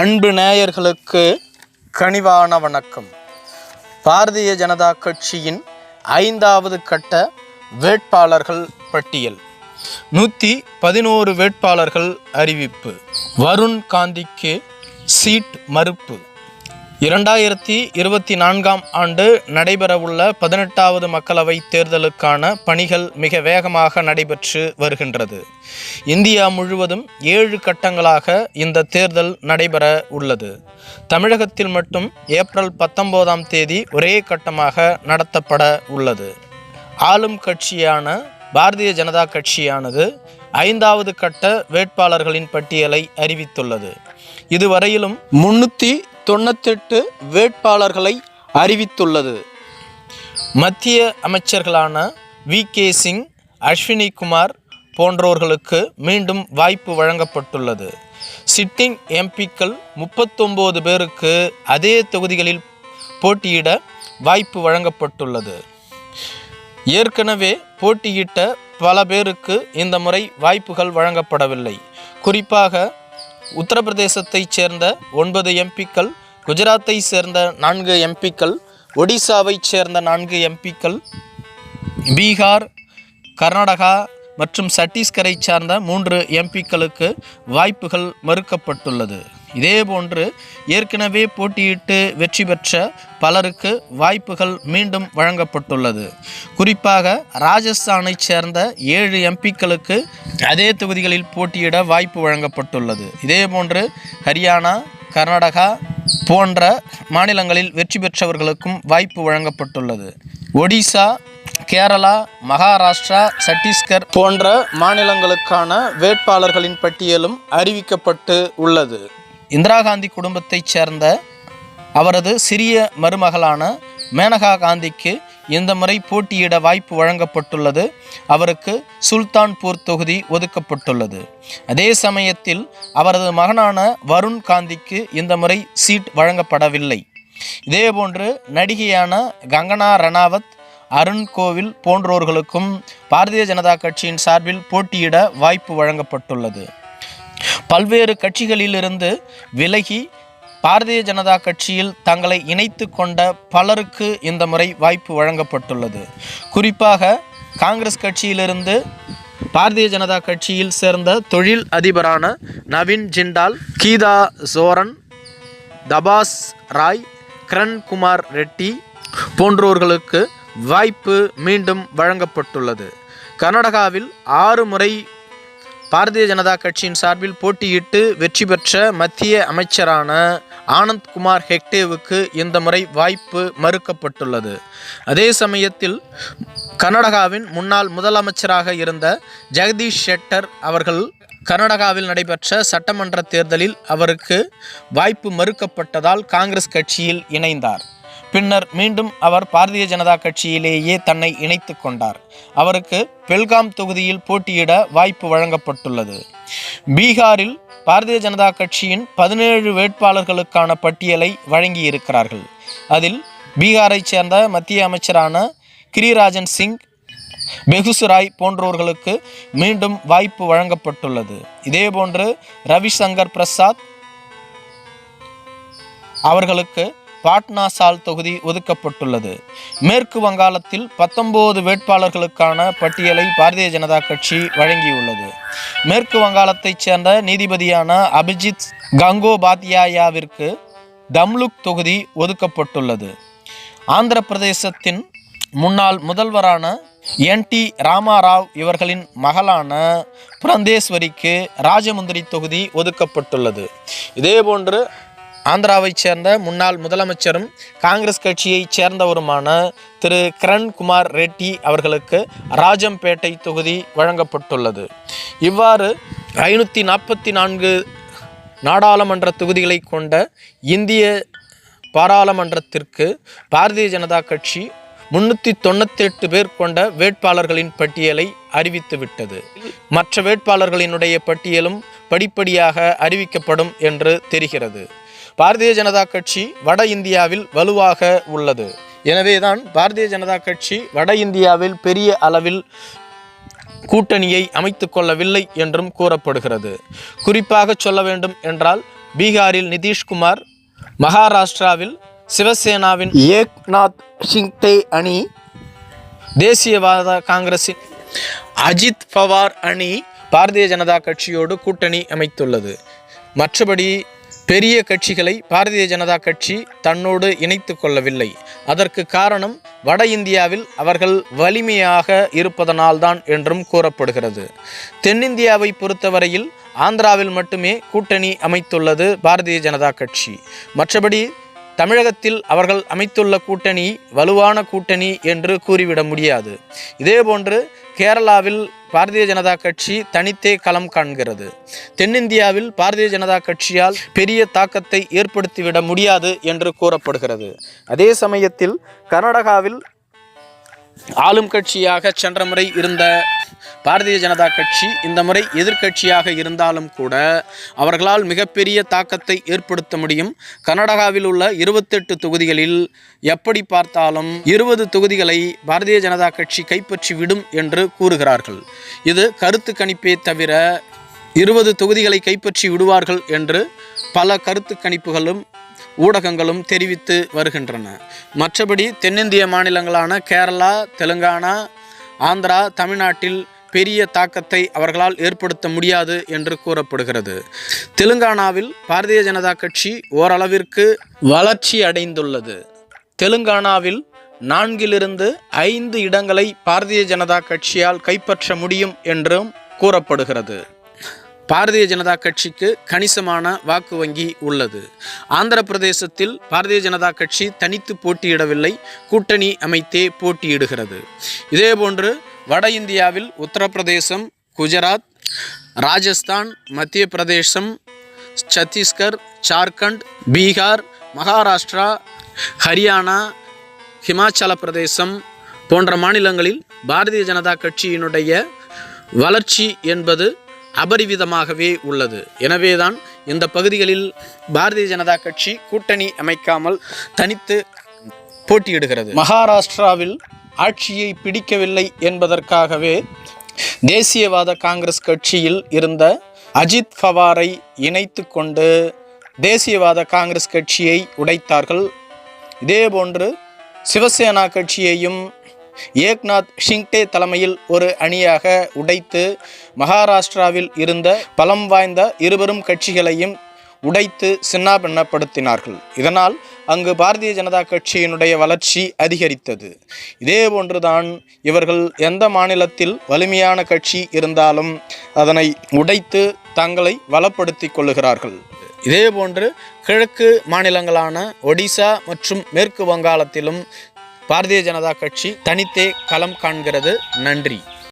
அன்பு நேயர்களுக்கு கனிவான வணக்கம். பாரதிய ஜனதா கட்சியின் ஐந்தாவது கட்ட வேட்பாளர்கள் பட்டியல். நூற்றி பதினோரு வேட்பாளர்கள் அறிவிப்பு. வருண் காந்திக்கு சீட் மறுப்பு. இரண்டாயிரத்தி இருபத்தி நான்காம் ஆண்டு நடைபெறவுள்ள பதினெட்டாவது மக்களவைத் தேர்தலுக்கான பணிகள் மிக வேகமாக நடைபெற்று வருகின்றது. இந்தியா முழுவதும் ஏழு கட்டங்களாக இந்த தேர்தல் நடைபெற உள்ளது. தமிழகத்தில் மட்டும் ஏப்ரல் பத்தொன்பதாம் தேதி ஒரே கட்டமாக நடத்தப்பட உள்ளது. ஆளும் கட்சியான பாரதிய ஜனதா கட்சியானது ஐந்தாவது கட்ட வேட்பாளர்களின் பட்டியலை அறிவித்துள்ளது. இதுவரையிலும் முன்னூற்றி தொண்ணூத்தெட்டு வேட்பாளர்களை அறிவித்துள்ளது. மத்திய அமைச்சர்களான வி. கே. சிங் அஸ்வினி குமார் போன்றோர்களுக்கு மீண்டும் வாய்ப்பு வழங்கப்பட்டுள்ளது. சிட்டிங் எம்பிக்கள் முப்பத்தொம்போது பேருக்கு அதே தொகுதிகளில் போட்டியிட வாய்ப்பு வழங்கப்பட்டுள்ளது. ஏற்கனவே போட்டியிட்ட பல பேருக்கு இந்த முறை வாய்ப்புகள் வழங்கப்படவில்லை. குறிப்பாக உத்தரப்பிரதேசத்தைச் சேர்ந்த ஒன்பது எம்பிக்கள் குஜராத்தை சேர்ந்த நான்கு எம்பிக்கள் ஒடிசாவைச் சேர்ந்த நான்கு எம்பிக்கள் பீகார் கர்நாடகா மற்றும் சத்தீஸ்கரை சார்ந்த மூன்று எம்பிக்களுக்கு வாய்ப்புகள் மறுக்கப்பட்டுள்ளது. இதேபோன்று ஏற்கனவே போட்டியிட்டு வெற்றி பெற்ற பலருக்கு வாய்ப்புகள் மீண்டும் வழங்கப்பட்டுள்ளது. குறிப்பாக ராஜஸ்தானை சேர்ந்த ஏழு எம்பிக்களுக்கு அதே தொகுதிகளில் போட்டியிட வாய்ப்பு வழங்கப்பட்டுள்ளது. இதேபோன்று ஹரியானா கர்நாடகா போன்ற மாநிலங்களில் வெற்றி பெற்றவர்களுக்கும் வாய்ப்பு வழங்கப்பட்டுள்ளது. ஒடிசா கேரளா மகாராஷ்டிரா சத்தீஸ்கர் போன்ற மாநிலங்களுக்கான வேட்பாளர்களின் பட்டியலும் அறிவிக்கப்பட்டு உள்ளது. இந்திரா காந்தி குடும்பத்தைச் சேர்ந்த அவரது சிறிய மருமகளான மேனகா காந்திக்கு இந்த முறை போட்டியிட வாய்ப்பு வழங்கப்பட்டுள்ளது. அவருக்கு சுல்தான்பூர் தொகுதி ஒதுக்கப்பட்டுள்ளது. அதே சமயத்தில் அவரது மகனான வருண் காந்திக்கு இந்த முறை சீட் வழங்கப்படவில்லை. இதேபோன்று நடிகையான கங்கனா ரணாவத் அருண் கோவில் போன்றோர்களுக்கும் பாரதிய ஜனதா கட்சியின் சார்பில் போட்டியிட வாய்ப்பு வழங்கப்பட்டுள்ளது. பல்வேறு கட்சிகளிலிருந்து விலகி பாரதிய ஜனதா கட்சியில் தங்களை இணைத்து கொண்ட பலருக்கு இந்த முறை வாய்ப்பு வழங்கப்பட்டுள்ளது. குறிப்பாக காங்கிரஸ் கட்சியிலிருந்து பாரதிய ஜனதா கட்சியில் சேர்ந்த தொழில் அதிபரான நவீன் ஜிண்டால் கீதா சோரன் தபாஸ் ராய் கிரண் குமார் ரெட்டி போன்றோர்களுக்கு வாய்ப்பு மீண்டும் வழங்கப்பட்டுள்ளது. கர்நாடகாவில் ஆறு முறை பாரதிய ஜனதா கட்சியின் சார்பில் போட்டியிட்டு வெற்றி பெற்ற மத்திய அமைச்சரான ஆனந்த்குமார் ஹெக்டேவுக்கு இந்த முறை வாய்ப்பு மறுக்கப்பட்டுள்ளது. அதே சமயத்தில் கர்நாடகாவின் முன்னாள் முதலமைச்சராக இருந்த ஜெகதீஷ் ஷெட்டர் அவர்கள் கர்நாடகாவில் நடைபெற்ற சட்டமன்ற தேர்தலில் அவருக்கு வாய்ப்பு மறுக்கப்பட்டதால் காங்கிரஸ் கட்சியில் இணைந்தார். பின்னர் மீண்டும் அவர் பாரதிய ஜனதா கட்சியிலேயே தன்னை இணைத்து கொண்டார். அவருக்கு பெல்காம் தொகுதியில் போட்டியிட வாய்ப்பு வழங்கப்பட்டுள்ளது. பீகாரில் பாரதிய ஜனதா கட்சியின் பதினேழு வேட்பாளர்களுக்கான பட்டியலை வழங்கியிருக்கிறார்கள். அதில் பீகாரைச் சேர்ந்த மத்திய அமைச்சரான கிரிராஜன் சிங் பெகுசுராய் போன்றோர்களுக்கு மீண்டும் வாய்ப்பு வழங்கப்பட்டுள்ளது. இதேபோன்று ரவிசங்கர் பிரசாத் அவர்களுக்கு பாட்னா சால் தொகுதி ஒதுக்கப்பட்டுள்ளது. மேற்கு வங்காளத்தில் பத்தொன்பது வேட்பாளர்களுக்கான பட்டியலை பாரதிய ஜனதா கட்சி வழங்கியுள்ளது. மேற்கு வங்காளத்தைச் சேர்ந்த நீதிபதியான அபிஜித் கங்கோபாத்யாயாவிற்கு தம்லுக் தொகுதி ஒதுக்கப்பட்டுள்ளது. ஆந்திர பிரதேசத்தின் முன்னாள் முதல்வரான என் டி ராமாராவ் இவர்களின் மகளான புரந்தேஸ்வரிக்கு ராஜமுந்திரி தொகுதி ஒதுக்கப்பட்டுள்ளது. இதேபோன்று ஆந்திராவைச் சேர்ந்த முன்னாள் முதலமைச்சரும் காங்கிரஸ் கட்சியைச் சேர்ந்தவருமான திரு. கிரண் குமார் ரெட்டி அவர்களுக்கு ராஜம்பேட்டை தொகுதி வழங்கப்பட்டுள்ளது. இவ்வாறு ஐநூற்றி நாற்பத்தி நான்கு நாடாளுமன்ற தொகுதிகளை கொண்ட இந்திய பாராளுமன்றத்திற்கு பாரதிய ஜனதா கட்சி முன்னூற்றி எட்டு பேர் கொண்ட வேட்பாளர்களின் பட்டியலை அறிவித்துவிட்டது. மற்ற வேட்பாளர்களினுடைய பட்டியலும் படிப்படியாக அறிவிக்கப்படும் என்று தெரிகிறது. பாரதிய ஜனதா கட்சி வட இந்தியாவில் வலுவாக உள்ளது. எனவேதான் பாரதிய ஜனதா கட்சி வட இந்தியாவில் பெரிய அளவில் கூட்டணியை அமைத்து கொள்ளவில்லை என்றும் கூறப்படுகிறது. குறிப்பாக சொல்ல வேண்டும் என்றால் பீகாரில் நிதிஷ்குமார் மகாராஷ்டிராவில் சிவசேனாவின் ஏக்நாத் சிங்தே அணி தேசியவாத காங்கிரசின் அஜித் பவார் அணி பாரதிய ஜனதா கட்சியோடு கூட்டணி அமைத்துள்ளது. மற்றபடி பெரிய கட்சிகளை பாரதிய ஜனதா கட்சி தன்னோடு இணைத்து கொள்ளவில்லை. அதற்கு காரணம் வட இந்தியாவில் அவர்கள் வலிமையாக இருப்பதனால்தான் என்றும் கூறப்படுகிறது. தென்னிந்தியாவை பொறுத்தவரையில் ஆந்திராவில் மட்டுமே கூட்டணி அமைத்துள்ளது பாரதிய ஜனதா கட்சி. மற்றபடி தமிழகத்தில் அவர்கள் அமைத்துள்ள கூட்டணி வலுவான கூட்டணி என்று கூறிவிட முடியாது. இதேபோன்று கேரளாவில் பாரதிய ஜனதா கட்சி தனித்தே களம் காண்கிறது. தென்னிந்தியாவில் பாரதிய ஜனதா கட்சியால் பெரிய தாக்கத்தை ஏற்படுத்திவிட முடியாது என்று கூறப்படுகிறது. அதே சமயத்தில் கர்நாடகாவில் ஆளும் கட்சியாக சென்ற முறை இருந்த பாரதிய ஜனதா கட்சி இந்த முறை எதிர்க்கட்சியாக இருந்தாலும் கூட அவர்களால் மிகப்பெரிய தாக்கத்தை ஏற்படுத்த முடியும். கர்நாடகாவில் உள்ள இருபத்தெட்டு தொகுதிகளில் எப்படி பார்த்தாலும் இருபது தொகுதிகளை பாரதிய ஜனதா கட்சி கைப்பற்றி விடும் என்று கூறுகிறார்கள். இது கருத்து கணிப்பே தவிர இருபது தொகுதிகளை கைப்பற்றி விடுவார்கள் என்று பல கருத்து கணிப்புகளும் ஊடகங்களும் தெரிவித்து வருகின்றன. மற்றபடி தென்னிந்திய மாநிலங்களான கேரளா தெலுங்கானா ஆந்திரா தமிழ்நாட்டில் பெரிய தாக்கத்தை அவர்களால் ஏற்படுத்த முடியாது என்று கூறப்படுகிறது. தெலுங்கானாவில் பாரதிய ஜனதா கட்சி ஓரளவிற்கு வளர்ச்சி அடைந்துள்ளது. தெலுங்கானாவில் நான்கிலிருந்து ஐந்து இடங்களை பாரதிய ஜனதா கட்சியால் கைப்பற்ற முடியும் என்றும் கூறப்படுகிறது. பாரதிய ஜனதா கட்சிக்கு கணிசமான வாக்கு வங்கி உள்ளது. ஆந்திர பிரதேசத்தில் பாரதிய ஜனதா கட்சி தனித்து போட்டியிடவில்லை. கூட்டணி அமைத்தே போட்டியிடுகிறது. இதேபோன்று வட இந்தியாவில் உத்தரப்பிரதேசம் குஜராத் ராஜஸ்தான் மத்திய பிரதேசம் சத்தீஸ்கர் ஜார்க்கண்ட் பீகார் மகாராஷ்டிரா ஹரியானா ஹிமாச்சல பிரதேசம் போன்ற மாநிலங்களில் பாரதிய ஜனதா கட்சியினுடைய வளர்ச்சி என்பது அபரிவிதமாகவே உள்ளது. எனவேதான் இந்த பகுதிகளில் பாரதிய ஜனதா கட்சி கூட்டணி அமைக்காமல் தனித்து போட்டியிடுகிறது. மகாராஷ்டிராவில் ஆட்சியை பிடிக்கவில்லை என்பதற்காகவே தேசியவாத காங்கிரஸ் கட்சியில் இருந்த அஜித் பவாரை இணைத்து கொண்டு தேசியவாத காங்கிரஸ் கட்சியை உடைத்தார்கள். இதேபோன்று சிவசேனா கட்சியையும் ஏக்நாத் ஷிங்டே தலைமையில் ஒரு அணியாக உடைத்து மகாராஷ்டிராவில் இருந்த பலம் வாய்ந்த இருவரும் கட்சிகளையும் உடைத்து சின்னாபின்னப்படுத்தினார்கள் இதனால் அங்கு பாரதிய ஜனதா கட்சியினுடைய வளர்ச்சி அதிகரித்தது. இதே போன்றுதான் இவர்கள் எந்த மாநிலத்தில் வலிமையான கட்சி இருந்தாலும் அதனை உடைத்து தங்களை வளப்படுத்தி கொள்ளுகிறார்கள். இதேபோன்று கிழக்கு மாநிலங்களான ஒடிசா மற்றும் மேற்கு வங்காளத்திலும் பாரதிய ஜனதா கட்சி தனித்தே களம் காண்கிறது. நன்றி.